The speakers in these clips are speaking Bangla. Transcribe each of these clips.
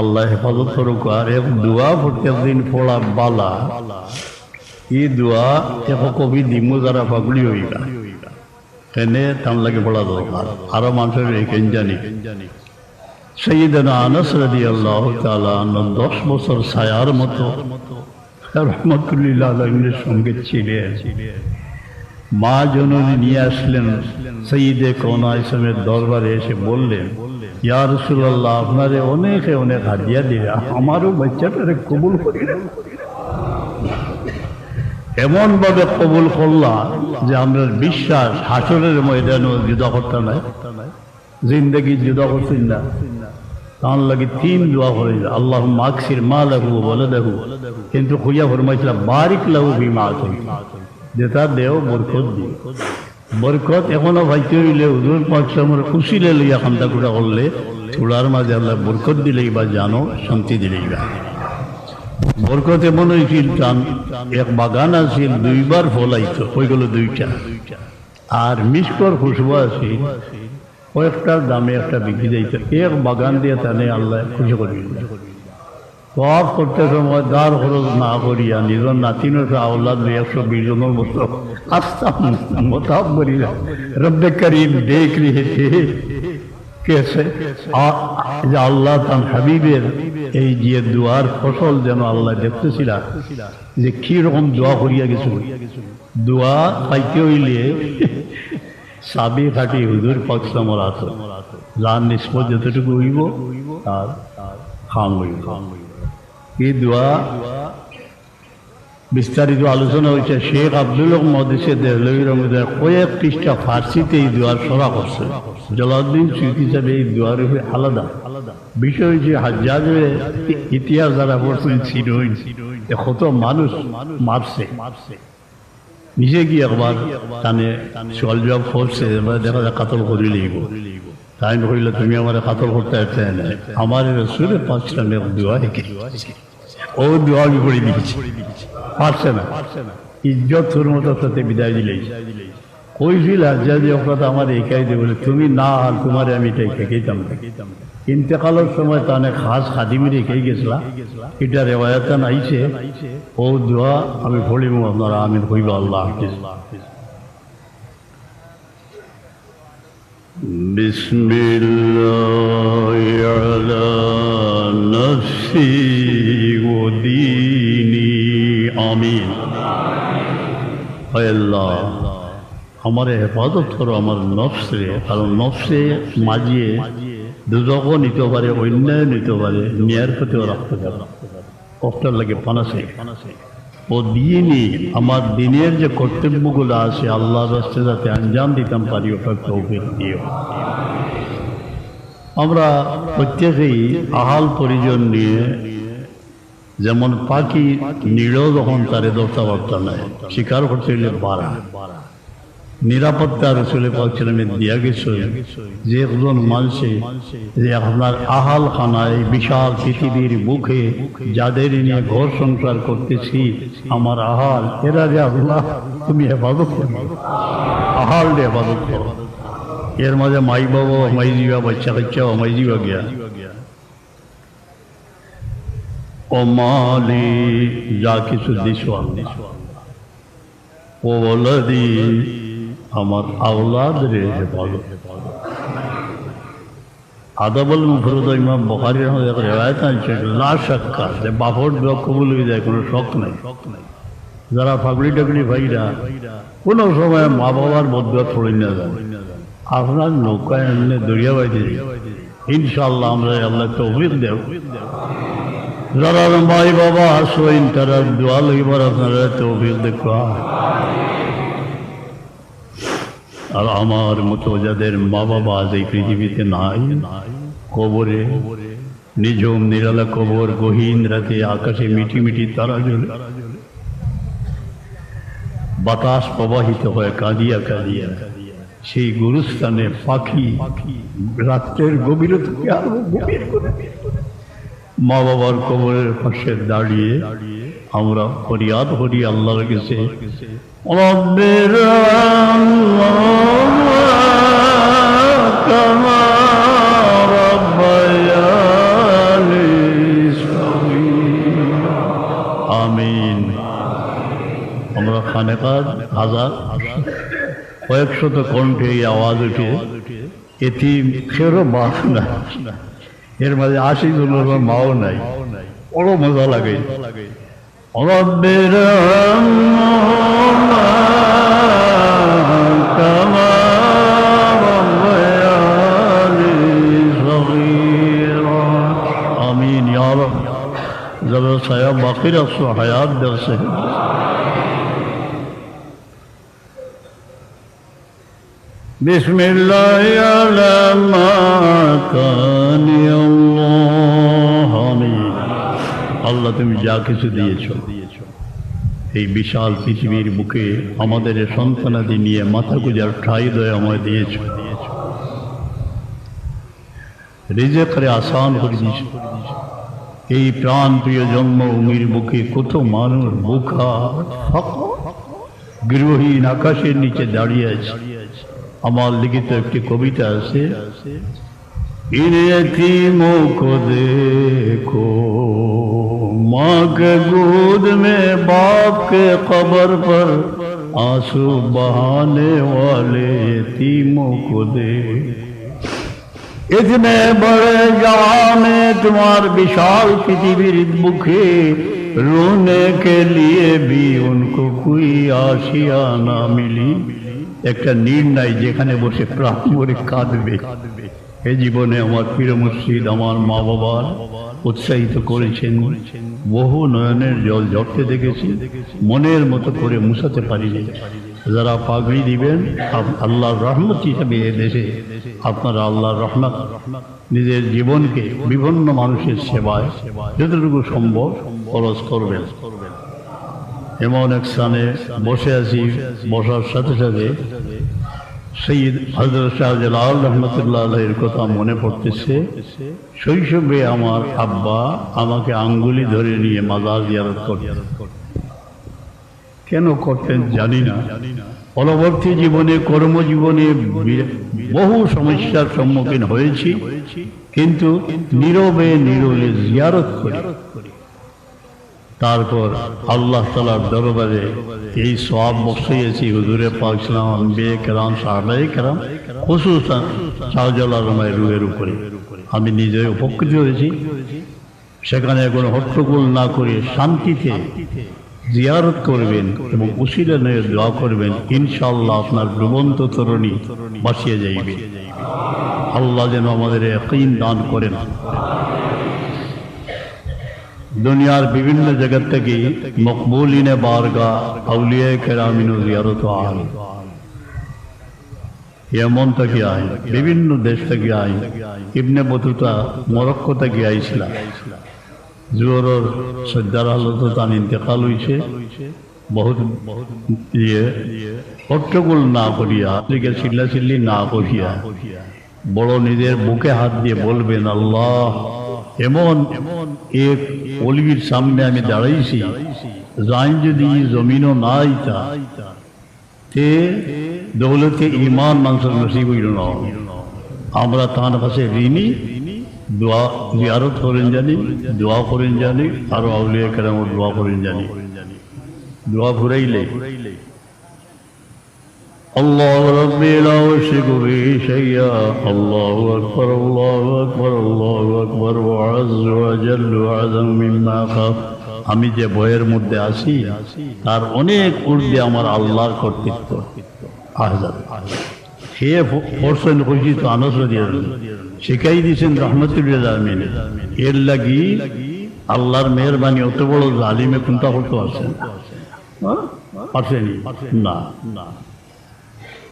আল্লাহ হেফাজত করুক, আর এক দোয়া প্রত্যেক দিন পড়া বালা। এই দোয়া এক কবি দিমু যারা পাগলি হইবা এনে তাম লাগে পড়া দরকার। আরও মানুষের এখান জানি সৈয়দনা আনস রাদি আল্লাহ তালা দশ বছর ছায়ার মতো রহমতুল্লাহ আলমের সঙ্গে ছিলেন। মা জননী নিয়ে আসলেন। সঈদে কোনা ইসলামের দরবারে এসে বললেন ইয়া রসুল্লাহ আপনারে অনেকে অনেক হাজিয়া দিলে আমারও বাচ্চাটারে কবুল করিলেন এমন ভাবে কবুল করলাম যে আমরা বিশ্বাস হাসরের ময়দানও যুদ্ধ করতে নাই। জিন্দগি যুদ্ধ করছেন না। তার লাগে তিন দোয়া করে আল্লাহ মাকসির মা লাহু বলে দেহু কিন্তু খুঁজা ফরমাইছিল বারিক লাহু বিমা আছে যেটা দেও বরকত দি বরকত এখনও ভাইতে হইলে হুজুর পাকসামর খুশিলে লইয়া খান্তা কুড়া করলে চূড়ার মাঝে আল্লাহ বরকত দিলেই বা জানো, শান্তি দিলেই বা বরকত এমন হয়েছিল টান এক বাগান আছিল, দুইবার ফলাইত, হয়ে গেল দুইটা। আর মিসকর খুশবু আছিল কয়েকটার দামে একটা বিক্রি যাইত, এক বাগান দিয়ে তানে আল্লাহ খুশি করি সব করতে সময় দার খরচ না করিয়া নিজের নাতিনের আওলাদ একশো বিশ জনের মতো মোতাব করি রব্বে করিম দেখ আ- যে আল্লাহ তান হাবিবের এই যে দুয়ার ফসল যেন আল্লাহ দেখতেছিল, যে কি রকম দোয়া করিয়া গেছিল। দোয়া পাইতে হইলে সাবি খাটি হুজুর পাকসামর আছে যার নিষ্পত যতটুকু হইব, তার খান হইব। এই দোয়া বিস্তারিত আলোচনা হয়েছে। শেখ আব্দুল মহাদেশে দেহলবীর মধ্যে কয়েক পৃষ্ঠা ফার্সিতে এই দোয়ার সরা করছে। জলাউদ্দিন সুইক হিসাবে এই দোয়ার উপরে আলাদা। বিষয় হয়েছে হাজার ইতিহাস যারা পড়ছেন ছিল কত মানুষ মারছে মারছে। নিজে গিয়ে একবার টানে সোয়াল জবাব করছে এবার দেখা যায় কাতল করি লিখব। তাই কইলে তুমি আমার কাতল করতে আসতে না। আমার রসুলের পাঁচটা মেয়ে দোয়া রেখে ও দোয়া আমি করে দিয়েছি। পারছে না। ইজ্জত তোর মতো তাতে বিদায় দিলেই। কইছিল হাজার যে কথা আমার একাই দিয়ে বলে তুমি না আর তোমার আমি এটাই খেকেইতাম না ইন্তেকালের সময় তাহলে খাস খাদিমি রেখে গেছিলা এটা রেওয়ায়তা নাইছে ও দোয়া আমি পড়িব আপনারা আমি হইব আল্লাহ হাফিজ بسم الله على نفسي وديني آمين আল্লাহ আমার হেফাজত করো আমার নফসে, কারণ নফসে মাজিয়ে দুজকও নিতে পারে অন্যায় নিতে পারে, ন্যায়ের প্রতিও রাখতে পারে। কষ্টের লাগে পানাসে। ও দিনই আমার দিনের যে কর্তব্যগুলো আছে আল্লাহ রাস্তে যাতে আঞ্জাম দিতাম পারি ওটা তৌফিক দিও। আমরা প্রত্যেকেই আহাল পরিজন নিয়ে যেমন পাখি নিড়েও যখন তারে দশটা বার্তা নেয় শিকার করতে হইলে বাড়া। নিরাপত্তা রসুলে পাকছিলামে দিয়া গেছে। যে একজন মানুষে, যে আপনার আহাল খানায় বিশাল পৃথিবীর বুকে যাদের নিয়ে ঘর সংসার করতেছি, আমার আহাল, এরা যে আল্লাহ, তুমি হেফাজত করো। আহাল দিয়ে হেফাজত করো। এর মাঝে মাই বাবা, মাই জিবা বাচ্চা কাচ্চা, মাই জিবা গিয়া। ও মালি, যা কিছু দিস ও বলদি আমার আওলাদ রে হেফাজত আদাবল মুফরদ ইমাম এক রেওয়ায়ত আছে লা শাক্কা, যে দোয়া কবুল হয়ে যায়, কোনো শখ নাই। যারা ফাগলি টাগলি ভাইরা, কোনো সময় মা বাবার বদুয়া ছড়ি না যায়। আপনার নৌকায় এমনি দরিয়া বাইতে ইনশাল্লাহ আমরা আল্লাহ তৌফিক দেব। যারা মাই বাবা আসবেন তারা দোয়া লইবার আপনারা তৌফিক দেখা আর আমার মতো যাদের মা বাবা আজ এই পৃথিবীতে নাই, কবরে নিঝুম নিরালা কবর গহীন রাতে আকাশে মিটি মিটি তারা জ্বলে। বাতাস প্রবাহিত হয় কাঁদিয়া কাঁদিয়া সেই গুরুস্থানে পাখি রাত্রের গভীর মা বাবার কবরের পাশে দাঁড়িয়ে দাঁড়িয়ে আমরা ফরিয়াদ করি আল্লাহর কাছে। আমিন। আমরা হাজার কয়েকশত কণ্ঠে এই আওয়াজ উঠে এটি ফেরও মা না এর মাঝে আশি মাও নাই। বড় মজা লাগে। رب ارحمهما كما ربياني صغيرا. آمين يا رب. زبر صيام باقي الصبح يا رب بسم الله على ما كان يوم. আল্লাহ, তুমি যা কিছু দিয়েছ, এই বিশাল পৃথিবীর বুকে আমাদের সন্তানাদি নিয়ে মাথা গুজার ঠাই দয় আমায় দিয়েছ। রেজে করে আসান করে দিয়েছ। এই প্রাণ প্রিয় জন্মভূমির বুকে কত মানুষ বোখা গৃহহীন আকাশের নিচে দাঁড়িয়ে আছে। আমার লিখিত একটি কবিতা আছে, ইরে কি মুখ দেখো? माँ के गोद में बाप के कब्र पर आंसू बहाने वाले यतीमों को देख इतने बड़े जहां में तुम्हार विशाल पृथ्वीर मुखे रोने के लिए भी उनको कोई आशिया ना मिली একটা নির্ণয় যেখানে বসে প্রাণ ভরে কাঁদবে এ জীবনে আমার প্রিয় মুর্শিদ, আমার মা বাবার উৎসাহিত করেছেন। বহু নয়নের জল ঝরতে দেখেছি, মনের মতো করে মুছাতে পারিনি। যারা পাগড়ি দিবেন আল্লাহর রহমত হিসাবে এ দেশে আপনারা আল্লাহর রহমত, নিজের জীবনকে বিভিন্ন মানুষের সেবায় যতটুকু সম্ভব খরচ করবেন। এমন এক স্থানে বসে আছি, বসার সাথে সাথে সৈয়দ হজরত শাহজালাল রহমতুল্লাহ আলহের কথা মনে পড়তেছে, শৈশবে আমার আব্বা আমাকে আঙ্গুলি ধরে নিয়ে মাজার জিয়ারত করতেন। কেন করতেন জানি না। পরবর্তী জীবনে, কর্মজীবনে বহু সমস্যার সম্মুখীন হয়েছি, কিন্তু নীরবে নীরবে জিয়ারত করি। তারপর আল্লাহ তালার দরবারে এই সব বসিয়েছি হুজুরে পাকছিলাম বে কেরাম সাহাবাই কেরাম খুশুসান শাহজালাল রমায় রুহের উপরে। আমি নিজে উপকৃত হয়েছি। সেখানে কোনো হট্টগোল না করে শান্তিতে জিয়ারত করবেন এবং উসিলা নিয়ে দোয়া করবেন। ইনশাল্লাহ আপনার ডুবন্ত তরণী বাঁচিয়ে যাইবে। আল্লাহ যেন আমাদের একই দান করেন। দুনিয়ার বিভিন্ন জায়গা থেকে মকবুলিনে বারগা আউলিয়া কেরামিনু জিয়ারত এমন থেকে বিভিন্ন দেশ থেকে ইবনে বতুতা মরক্কো থেকে সজ্জার তার ইন্তেকাল হয়েছে বহুত ইয়ে হট্টগোল না করিয়া দিকে চিল্লা চিল্লি না করিয়া, বড় নিজের বুকে হাত দিয়ে বলবেন, আল্লাহ এমন এক অলির সামনে আমি দাঁড়াইছি যাই যদি জমিনও না আইতা তে দৌলতে ইমান মানুষের নসিব হইল না। আমরা তার কাছে ঋণী, দোয়া জিয়ারত করেন জানি, দোয়া করেন জানি, আরও আউলিয়া কেরাম দোয়া করেন জানি। দোয়া ঘুরাইলে الله ربي لا أشرك به شيئا الله أكبر الله أكبر الله أكبر وعز وجل وعظم مما خاف আমি যে বইয়ের মধ্যে আছি তার অনেক ঊর্ধ্বে আমার আল্লাহর কর্তৃত্ব আহজাদ সে পড়ছেন খুশি তো আনস দিয়ে শিখাই দিয়েছেন রহমতুল্লাহ আলমিনে এর লাগি আল্লাহর মেহরবানি অত বড় জালিমে কোনটা করতে পারছেন পারছেনি না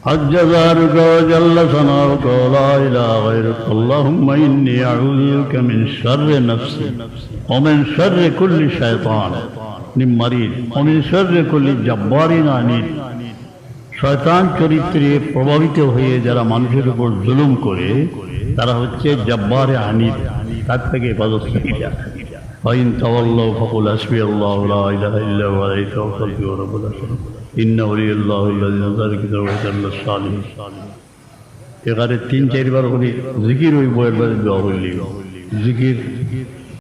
না حجزارك وجل ثناؤك ولا إله غيرك اللهم إني أعوذ بك من شر نفسي ومن شر كل شيطان مريض ومن شر كل جبار عنيد শয়তান চরিত্রে প্রভাবিত হয়ে যারা মানুষের উপর জুলুম করে তারা হচ্ছে জব্বারে আনিদ তার থেকে হেফাজত চাহিদা ফাইন তাওয়াল্লাহ ফাকুল হাসবি আল্লাহ লা ইলাহা ইল্লা হুয়া আলাইহি তাওয়াক্কালতু ওয়া রাব্বুল আরশিল ইন্না ওয়ালিয়াল্লাহু আল্লাযী নাযালা কিতাবাহু ওয়া তাআল্লা সালিহিন এখানে তিন চারবার করে জিকির ওই বইয়ের বারে দেওয়া হইলি জিকির